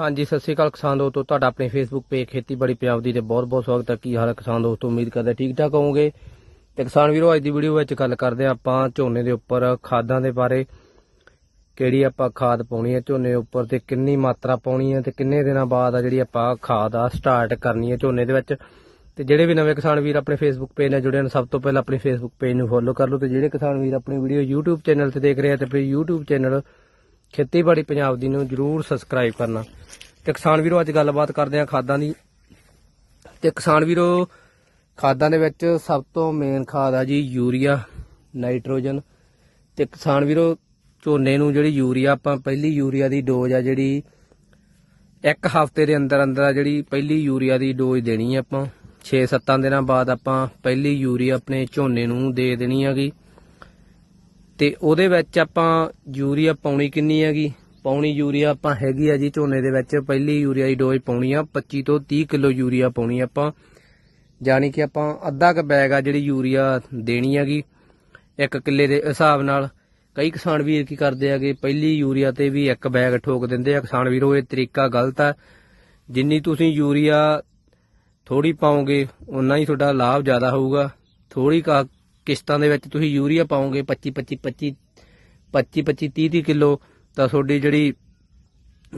ਹਾਂਜੀ, ਸਤਿ ਸ਼੍ਰੀ ਅਕਾਲ ਕਿਸਾਨ ਦੋਸਤੋ, ਤੁਹਾਡਾ ਆਪਣੇ ਫੇਸਬੁੱਕ ਪੇਜ ਖੇਤੀਬਾੜੀ ਪੰਜਾਬ ਦੀ ਤੇ ਬਹੁਤ-ਬਹੁਤ ਸਵਾਗਤ ਹੈ। ਕੀ ਹਾਲ ਹੈ ਕਿਸਾਨ ਦੋਸਤੋ? ਉਮੀਦ ਕਰਦੇ ਠੀਕ ਠਾਕ ਹੋਵੋਗੇ। ਤੇ ਕਿਸਾਨ ਵੀਰੋ, ਅੱਜ ਦੀ ਵੀਡੀਓ ਵਿੱਚ ਗੱਲ ਕਰਦੇ ਹਾਂ ਆਪਾਂ ਝੋਨੇ ਦੇ ਉੱਪਰ ਖਾਦਾਂ ਦੇ ਬਾਰੇ। ਕਿਹੜੀ ਆਪਾਂ ਖਾਦ ਪਾਉਣੀ ਹੈ ਝੋਨੇ ਦੇ ਉੱਪਰ ਤੇ ਕਿੰਨੀ ਮਾਤਰਾ ਪਾਉਣੀ ਹੈ ਤੇ ਕਿੰਨੇ ਦਿਨਾਂ ਬਾਅਦ ਆ ਜਿਹੜੀ ਆਪਾਂ ਖਾਦ ਆ ਸਟਾਰਟ ਕਰਨੀ ਹੈ ਝੋਨੇ ਦੇ ਵਿੱਚ। ਤੇ ਜਿਹੜੇ ਵੀ ਨਵੇਂ ਕਿਸਾਨ ਵੀਰ ਆਪਣੇ ਫੇਸਬੁੱਕ ਪੇਜ ਨਾਲ ਜੁੜੇ ਹਨ ਸਭ ਤੋਂ ਪਹਿਲਾਂ ਆਪਣੇ ਫੇਸਬੁੱਕ ਪੇਜ ਨੂੰ ਫੋਲੋ ਕਰ ਲਓ ਤੇ ਜਿਹੜੇ ਕਿਸਾਨ ਵੀਰ ਆਪਣੀ ਵੀਡੀਓ YouTube ਚੈਨਲ ਤੇ ਦੇਖ ਰਹੇ ਆ ਤੇ ਫਿਰ YouTube ਚੈਨਲ ਖੇਤੀਬਾੜੀ ਪੰਜਾਬ ਦੀ ਨੂੰ ਜਰੂਰ ਸਬਸਕ੍ਰਾਈਬ ਕਰਨਾ। ਤੇ ਕਿਸਾਨ ਵੀਰੋ, ਅੱਜ ਗੱਲਬਾਤ ਕਰਦੇ ਹਾਂ ਖਾਦਾਂ ਦੀ। ਤੇ ਕਿਸਾਨ ਵੀਰੋ, ਖਾਦਾਂ ਦੇ ਵਿੱਚ ਸਭ ਤੋਂ ਮੇਨ ਖਾਦ ਆ ਜੀ ਯੂਰੀਆ, ਨਾਈਟ੍ਰੋਜਨ। ਤੇ ਕਿਸਾਨ ਵੀਰੋ, ਝੋਨੇ ਨੂੰ ਜਿਹੜੀ ਯੂਰੀਆ, ਆਪਾਂ ਪਹਿਲੀ ਯੂਰੀਆ ਦੀ ਡੋਜ਼ ਆ ਜਿਹੜੀ ਇੱਕ ਹਫ਼ਤੇ ਦੇ ਅੰਦਰ ਅੰਦਰ ਆ ਜਿਹੜੀ ਪਹਿਲੀ ਯੂਰੀਆ ਦੀ ਡੋਜ਼ ਦੇਣੀ ਆ ਆਪਾਂ। 6-7 ਦਿਨਾਂ ਬਾਅਦ ਆਪਾਂ ਪਹਿਲੀ ਯੂਰੀਆ ਆਪਣੇ ਝੋਨੇ ਨੂੰ ਦੇ ਦੇਣੀ ਹੈਗੀ। ਤੇ ਉਹਦੇ ਵਿੱਚ ਆਪਾਂ ਯੂਰੀਆ ਪਾਉਣੀ ਕਿੰਨੀ ਹੈਗੀ? ਪਾਉਣੀ ਯੂਰੀਆ ਆਪਾਂ ਹੈਗੀ ਆ ਜੀ ਝੋਨੇ ਦੇ ਵਿੱਚ। ਪਹਿਲੀ ਯੂਰੀਆ ਦੀ ਡੋਜ਼ ਪਾਉਣੀ ਆ 25 ਤੋਂ 30 ਕਿਲੋ ਯੂਰੀਆ ਪਾਉਣੀ ਆਪਾਂ। ਯਾਨੀ ਕਿ ਆਪਾਂ ਅੱਧਾ ਕ ਬੈਗ ਆ ਜਿਹੜੀ ਯੂਰੀਆ ਦੇਣੀ ਹੈਗੀ, ਇੱਕ ਕਿੱਲੇ ਦੇ ਹਿਸਾਬ ਨਾਲ। ਕਈ ਕਿਸਾਨ ਵੀਰ ਕੀ ਕਰਦੇ ਆਗੇ ਪਹਿਲੀ ਯੂਰੀਆ ਤੇ ਵੀ ਇੱਕ ਬੈਗ ਠੋਕ ਦਿੰਦੇ ਆ। ਕਿਸਾਨ ਵੀਰੋ, ਇਹ ਤਰੀਕਾ ਗਲਤ ਆ। ਜਿੰਨੀ ਤੁਸੀਂ ਯੂਰੀਆ ਥੋੜੀ ਪਾਓਗੇ ਉਨਾ ਹੀ ਤੁਹਾਡਾ ਲਾਭ ਜ਼ਿਆਦਾ ਹੋਊਗਾ। ਥੋੜੀ ਕਾ ਕਿਸ਼ਤਾਂ ਦੇ ਵਿੱਚ ਤੁਸੀਂ ਯੂਰੀਆ ਪਾਓਗੇ 25 25 25 25 25 30 30 ਕਿਲੋ, ਤਾਂ ਤੁਹਾਡੀ ਜਿਹੜੀ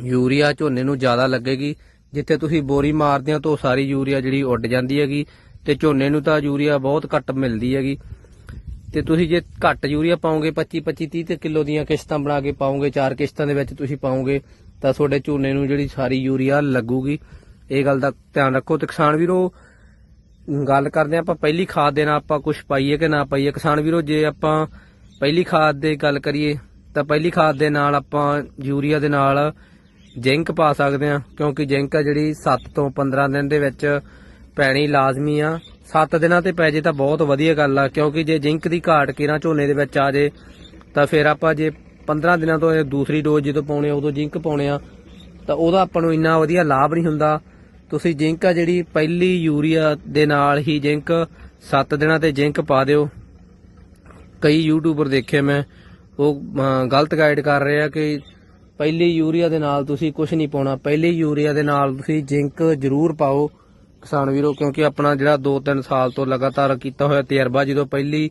ਯੂਰੀਆ ਝੋਨੇ ਨੂੰ ਜ਼ਿਆਦਾ ਲੱਗੇਗੀ। ਜਿੱਥੇ ਤੁਸੀਂ ਬੋਰੀ ਮਾਰਦੇ ਹੋ ਤਾਂ ਉਹ ਸਾਰੀ ਯੂਰੀਆ ਜਿਹੜੀ ਉੱਡ ਜਾਂਦੀ ਹੈਗੀ ਤੇ ਝੋਨੇ ਨੂੰ ਤਾਂ ਯੂਰੀਆ ਬਹੁਤ ਘੱਟ ਮਿਲਦੀ ਹੈਗੀ। ਤੇ ਤੁਸੀਂ ਜੇ ਘੱਟ ਯੂਰੀਆ ਪਾਓਗੇ 25 25 30 30 ਕਿਲੋ ਦੀਆਂ ਕਿਸ਼ਤਾਂ ਬਣਾ ਕੇ ਪਾਓਗੇ, ਚਾਰ ਕਿਸ਼ਤਾਂ ਦੇ ਵਿੱਚ ਤੁਸੀਂ ਪਾਓਗੇ, ਤਾਂ ਤੁਹਾਡੇ ਝੋਨੇ ਨੂੰ ਜਿਹੜੀ ਸਾਰੀ ਯੂਰੀਆ ਲੱਗੂਗੀ। ਇਹ ਗੱਲ ਦਾ ਧਿਆਨ ਰੱਖੋ ਤੇ ਕਿਸਾਨ ਵੀਰੋ ਗੱਲ ਕਰਦੇ ਹਾਂ, ਆਪਾਂ ਪਹਿਲੀ ਖਾਦ ਦੇ ਨਾਲ ਆਪਾਂ ਕੁਝ ਪਾਈਏ ਕਿ ਨਾ ਪਾਈਏ। ਕਿਸਾਨ ਵੀਰੋ, ਜੇ ਆਪਾਂ ਪਹਿਲੀ ਖਾਦ ਦੀ ਗੱਲ ਕਰੀਏ, ਤਾਂ ਪਹਿਲੀ ਖਾਦ ਦੇ ਨਾਲ ਆਪਾਂ ਯੂਰੀਆ ਦੇ ਨਾਲ ਜ਼ਿੰਕ ਪਾ ਸਕਦੇ ਹਾਂ, ਕਿਉਂਕਿ ਜ਼ਿੰਕ ਆ ਜਿਹੜੀ 7 ਤੋਂ 15 ਦਿਨ ਦੇ ਵਿੱਚ ਪੈਣੀ ਲਾਜ਼ਮੀ ਆ। 7 ਦਿਨਾਂ ਤੇ ਪੈ ਜੇ ਤਾਂ ਬਹੁਤ ਵਧੀਆ ਗੱਲ ਆ, ਕਿਉਂਕਿ ਜੇ ਜ਼ਿੰਕ ਦੀ ਘਾਟ ਕਿਰਾਂ ਝੋਨੇ ਦੇ ਵਿੱਚ ਆ ਜੇ, ਤਾਂ ਫਿਰ ਆਪਾਂ ਜੇ 15 ਦਿਨਾਂ ਤੋਂ ਇਹ ਦੂਸਰੀ ਡੋਜ਼ ਜਦੋਂ ਪਾਉਣੇ ਆ, ਉਦੋਂ ਜ਼ਿੰਕ ਪਾਉਣੇ ਆ, ਤਾਂ ਉਹਦਾ ਆਪਾਂ ਨੂੰ ਇੰਨਾ ਵਧੀਆ ਲਾਭ ਨਹੀਂ ਹੁੰਦਾ। ਤੁਸੀਂ ਜ਼ਿੰਕ ਆ ਜਿਹੜੀ ਪਹਿਲੀ ਯੂਰੀਆ ਦੇ ਨਾਲ ਹੀ ਜ਼ਿੰਕ 7 ਦਿਨਾਂ ਤੇ ਜ਼ਿੰਕ ਪਾ ਦਿਓ। ਕਈ ਯੂਟਿਊਬਰ ਦੇਖੇ ਮੈਂ, ਉਹ ਗਲਤ ਗਾਈਡ ਕਰ ਰਹੇ ਆ ਕਿ ਪਹਿਲੀ ਯੂਰੀਆ ਦੇ ਨਾਲ ਤੁਸੀਂ ਕੁਝ ਨਹੀਂ ਪਾਉਣਾ। ਪਹਿਲੀ ਯੂਰੀਆ ਦੇ ਨਾਲ ਤੁਸੀਂ ਜ਼ਿੰਕ ਜ਼ਰੂਰ ਪਾਓ ਕਿਸਾਨ ਵੀਰੋ, ਕਿਉਂਕਿ ਆਪਣਾ ਜਿਹੜਾ 2-3 ਸਾਲ ਤੋਂ ਲਗਾਤਾਰ ਕੀਤਾ ਹੋਇਆ ਤਜਰਬਾ, ਜਦੋਂ ਪਹਿਲੀ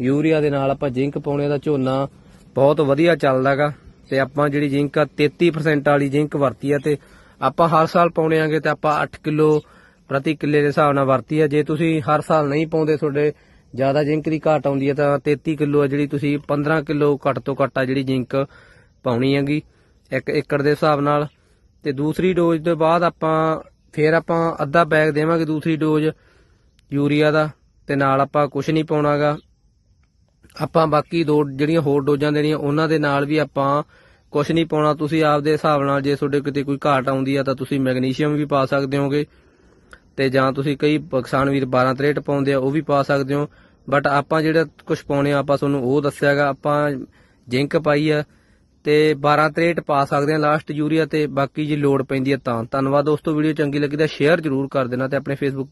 ਯੂਰੀਆ ਦੇ ਨਾਲ ਆਪਾਂ ਜ਼ਿੰਕ ਪਾਉਣੇ ਦਾ ਝੋਨਾ ਬਹੁਤ ਵਧੀਆ ਚੱਲਦਾਗਾ। ਤੇ ਆਪਾਂ ਜਿਹੜੀ ਜ਼ਿੰਕ ਆ 33% ਵਾਲੀ ਜ਼ਿੰਕ ਵਰਤੀ ਆ ਤੇ ਆਪਾਂ ਹਰ ਸਾਲ ਪਾਉਣੇ ਆਂਗੇ ਤੇ ਆਪਾਂ 8 ਕਿਲੋ ਪ੍ਰਤੀ ਕਿੱਲੇ ਦੇ ਹਿਸਾਬ ਨਾਲ ਵਰਤੀ ਆ। ਜੇ ਤੁਸੀਂ ਹਰ ਸਾਲ ਨਹੀਂ ਪਾਉਂਦੇ ਤੁਹਾਡੇ, ਜ਼ਿਆਦਾ ਜ਼ਿੰਕ ਦੀ ਘਾਟ ਆਉਂਦੀ ਹੈ ਤਾਂ 33 ਕਿਲੋ ਆ ਜਿਹੜੀ ਤੁਸੀਂ 15 ਕਿਲੋ ਘੱਟ ਤੋਂ ਘੱਟ ਆ ਜਿਹੜੀ ਜ਼ਿੰਕ ਪਾਉਣੀ ਹੈਗੀ ਇੱਕ ਏਕੜ ਦੇ ਹਿਸਾਬ ਨਾਲ। ਤੇ ਦੂਸਰੀ ਡੋਜ਼ ਤੋਂ ਬਾਅਦ ਆਪਾਂ ਫੇਰ ਆਪਾਂ ਅੱਧਾ ਬੈਗ ਦੇਵਾਂਗੇ ਦੂਸਰੀ ਡੋਜ਼ ਯੂਰੀਆ ਦਾ, ਤੇ ਨਾਲ ਆਪਾਂ ਕੁਝ ਨਹੀਂ ਪਾਉਣਾਗਾ। ਆਪਾਂ ਬਾਕੀ ਦੋ ਜਿਹੜੀਆਂ ਹੋਰ ਡੋਜ਼ਾਂ ਦੇਣੀਆਂ, ਉਹਨਾਂ ਦੇ ਨਾਲ ਵੀ ਆਪਾਂ ਕੁਝ ਨਹੀਂ ਪਾਉਣਾ, ਤੁਸੀਂ ਆਪਦੇ ਹਿਸਾਬ ਨਾਲ ਜੇ ਤੁਹਾਡੇ ਕਿਤੇ ਕੋਈ ਘਾਟ ਆਉਂਦੀ ਆ ਤਾਂ ਤੁਸੀਂ ਮੈਗਨੀਸ਼ੀਅਮ ਵੀ ਪਾ ਸਕਦੇ ਹੋਗੇ। ਤੇ ਜਾਂ ਤੁਸੀਂ ਕਈ ਕਿਸਾਨ ਵੀਰ 12 ਤਰੇਟ ਪਾਉਂਦੇ ਆ, ਉਹ ਵੀ ਪਾ ਸਕਦੇ ਹੋ। ਬਟ ਆਪਾਂ ਜਿਹੜਾ ਕੁਝ ਪਾਉਣੇ ਆ, ਆਪਾਂ ਤੁਹਾਨੂੰ ਉਹ ਦੱਸਿਆਗਾ ਆਪਾਂ ਜ਼ਿੰਕ ਪਾਈ ਆ ਤੇ 12 ਤਰੇਟ ਪਾ ਸਕਦੇ ਆ ਲਾਸਟ ਯੂਰੀਆ ਤੇ ਬਾਕੀ ਜੇ ਲੋਡ ਪੈਂਦੀ ਆ ਤਾਂ। ਧੰਨਵਾਦ ਦੋਸਤੋ, ਵੀਡੀਓ ਚੰਗੀ ਲੱਗੀ ਤਾਂ ਸ਼ੇਅਰ ਜ਼ਰੂਰ ਕਰ ਦੇਣਾ ਤੇ ਆਪਣੇ ਫੇਸਬੁੱਕ